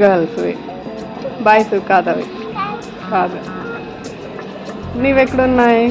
Girls boys కాదు అవి. కాదు. నీవు ఎక్కడున్నాయి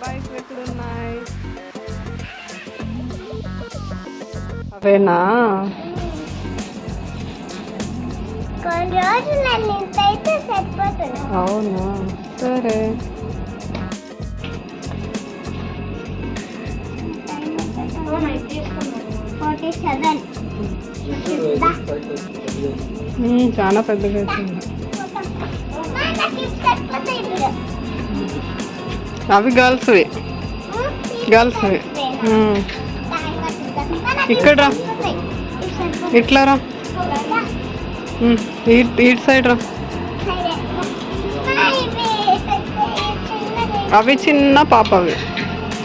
బాయ్స్ ఎక్కడున్నాయి? అవేనా? కొన్ని రోజులు అవునా? సరే. సెవెన్ చాలా పెద్దగా అవి గర్ల్స్వి గర్ల్స్వి ఇక్కడ రా. ఇట్లా రా. ఇట్ ఇటు సైడ్ రా. అవి చిన్న పాపవి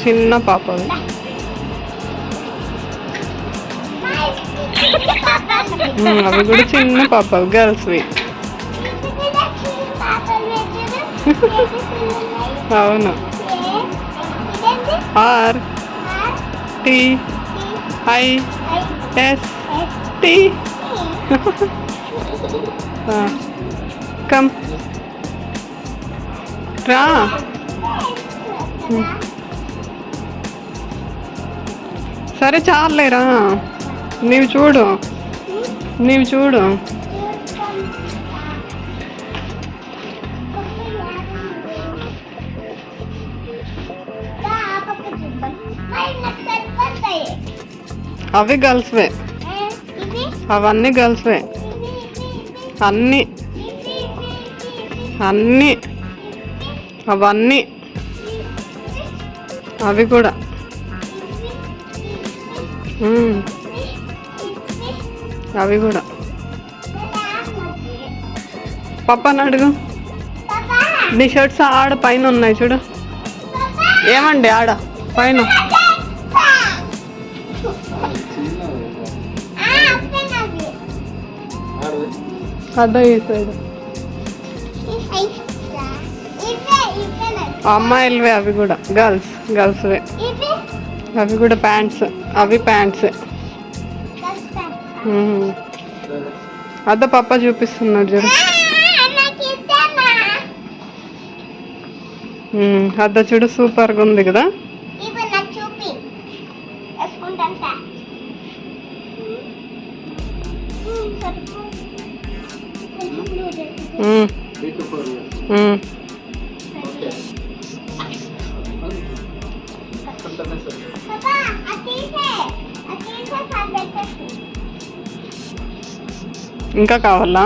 చిన్న పాపవి అవి కూడా చిన్న పాపవి గర్ల్స్వి అవును R T I S T come రా సరే చాలేరా నీవు చూడు. నీవు చూడు. అవి గర్ల్స్వే అవన్నీ గర్ల్స్వే అన్నీ. అన్నీ. అవన్నీ. అవి కూడా. అవి కూడా. పప్పని అడుగు. నీ షర్ట్స్ ఆడ పైన ఉన్నాయి చూడు. ఏమండి ఆడ? పైన. అర్థం చేసాడు అమ్మాయిలవే అవి కూడా. గర్ల్స్ గర్ల్స్వే. అవి కూడా ప్యాంట్స్ అవి ప్యాంట్సే. అద్ద పప్ప చూపిస్తున్నాడు చూడు. అద్ద చూడు సూపర్గా ఉంది కదా? Papa, నాకు చూపి వేసుకుంటాను ఉమ్, ఉమ్. పాపా అతీసే ఇంకా కావాలా?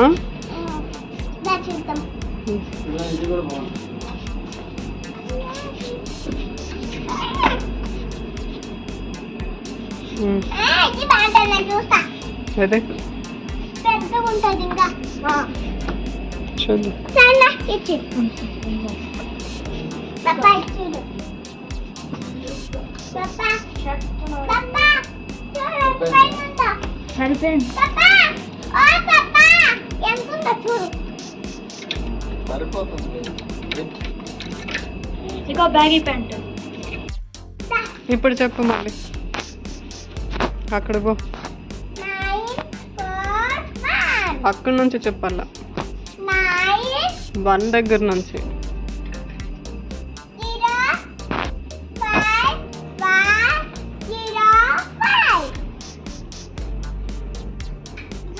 అదే. చూడు. సరిపోయింది. ఇగో బ్యాగీ ప్యాంట్. ఇప్పుడు చెప్పు మళ్ళీ అక్కడ పో. నైన్ ఫోర్ వన్ అక్కడి నుంచి చెప్పాలా? నైన్ వన్ దగ్గర నుంచి.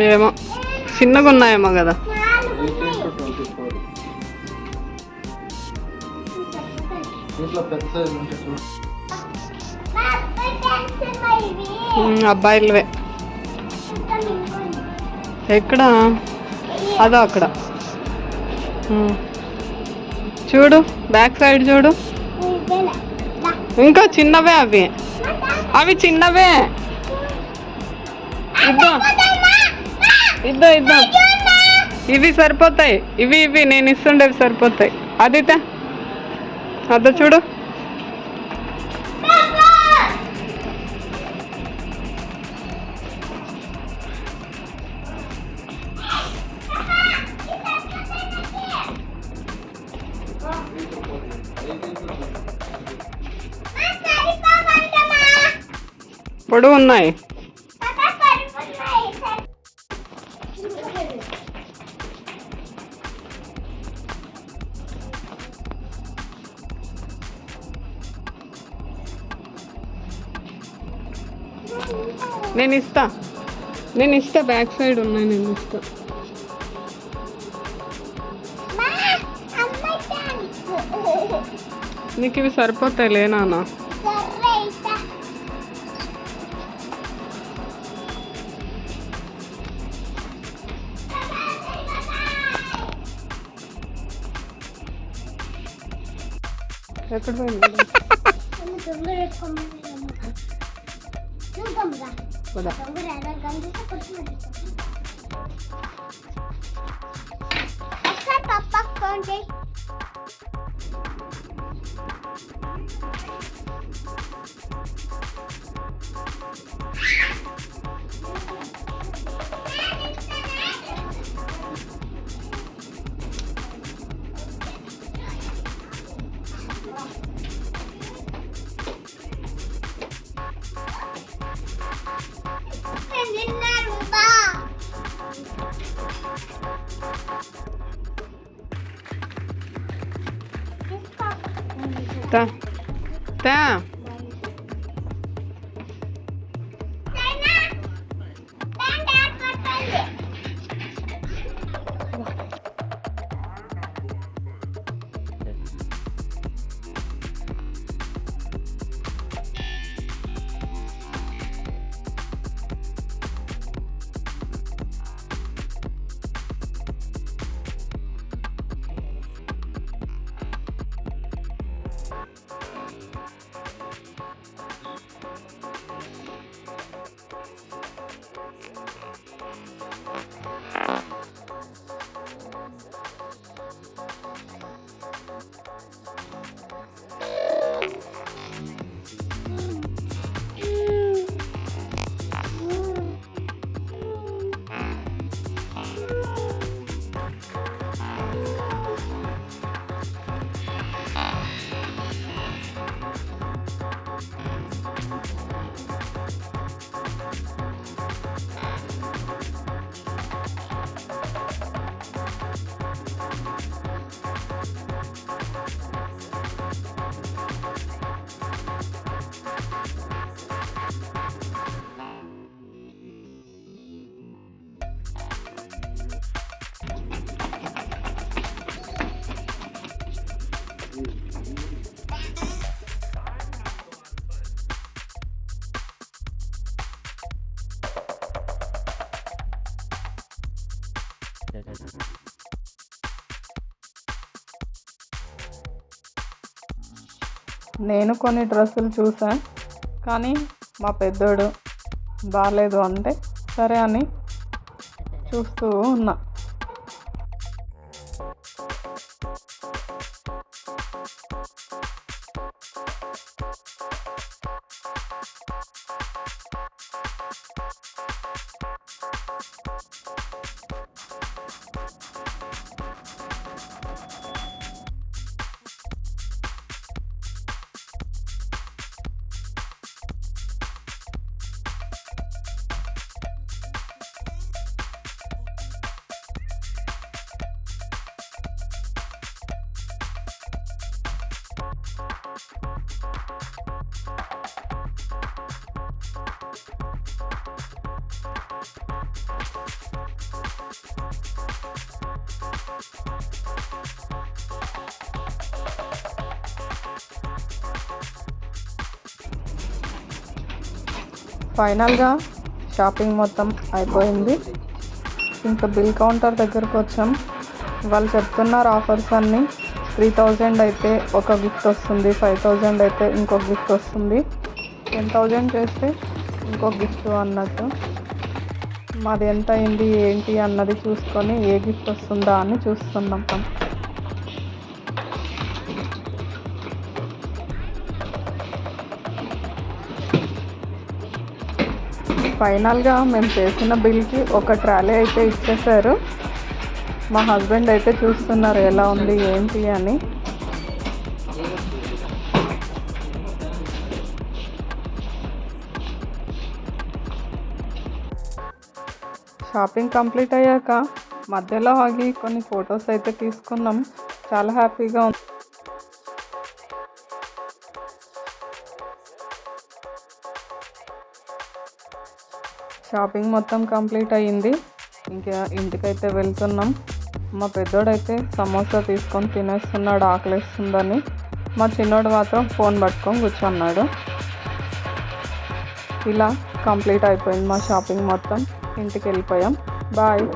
ఏమో. చిన్నగా ఉన్నాయేమో కదా. అబ్బాయిలవే. ఎక్కడ? అదో అక్కడ. చూడు బ్యాక్ సైడ్ చూడు. ఇంకా చిన్నవే అవి. అవి చిన్నవే. ఇద్దో. ఇద్దో ఇద్దాం. ఇవి సరిపోతాయి. ఇవి ఇవి నేను ఇస్తుండేవి సరిపోతాయి. అది తే. అదో చూడు. పొడవు ఉన్నాయి నేను ఇస్తా నేను ఇస్తా బ్యాక్ సైడ్ ఉన్నాయి నేను ఇస్తా నీకు ఇవి సరిపోతాయి లే నాన్న. సరే ఇస్తా. ఎక్కడ పోయింది? Вода. Папа, кончай. Та. Та. నేను కొన్ని డ్రెస్సులు చూసా కానీ మా పెద్దోడు బాగాలేదు అంటే సరే అని చూస్తూ ఉన్నా. ఫైనల్గా షాపింగ్ మొత్తం అయిపోయింది. ఇంకా బిల్ కౌంటర్ దగ్గరకు వచ్చాం. వాళ్ళు చెప్తున్నారు ఆఫర్స్ అన్నీ. త్రీ థౌజండ్ అయితే ఒక గిఫ్ట్ వస్తుంది ఫైవ్ థౌజండ్ అయితే ఇంకొక గిఫ్ట్ వస్తుంది. టెన్ థౌజండ్ చేస్తే ఇంకొక గిఫ్ట్ అన్నట్టు. మాది ఎంత అయింది ఏంటి అన్నది చూసుకొని ఏ గిఫ్ట్ వస్తుందా అని చూస్తున్నాం. ఫైనల్గా మేము చేసిన బిల్కి ఒక ట్రాలీ అయితే ఇచ్చేసారు. మా హస్బెండ్ అయితే చూస్తున్నారు ఎలా ఉంది ఏంటి అని. షాపింగ్ కంప్లీట్ అయ్యాక మధ్యలో ఆగి కొన్ని ఫొటోస్ అయితే తీసుకున్నాం. చాలా హ్యాపీగా ఉంది. షాపింగ్ మొత్తం కంప్లీట్ అయ్యింది. ఇంకా ఇంటికైతే వెళ్తున్నాం. మా పెద్దోడైతే సమోసా తీసుకొని తినేస్తున్నాడు ఆకలిస్తుందని. మా చిన్నోడు మాత్రం ఫోన్ పట్టుకొని కూర్చున్నాడు. ఇలా కంప్లీట్ అయిపోయింది మా షాపింగ్ మొత్తం. ఇంటికి వెళ్ళిపోయాం. బాయ్.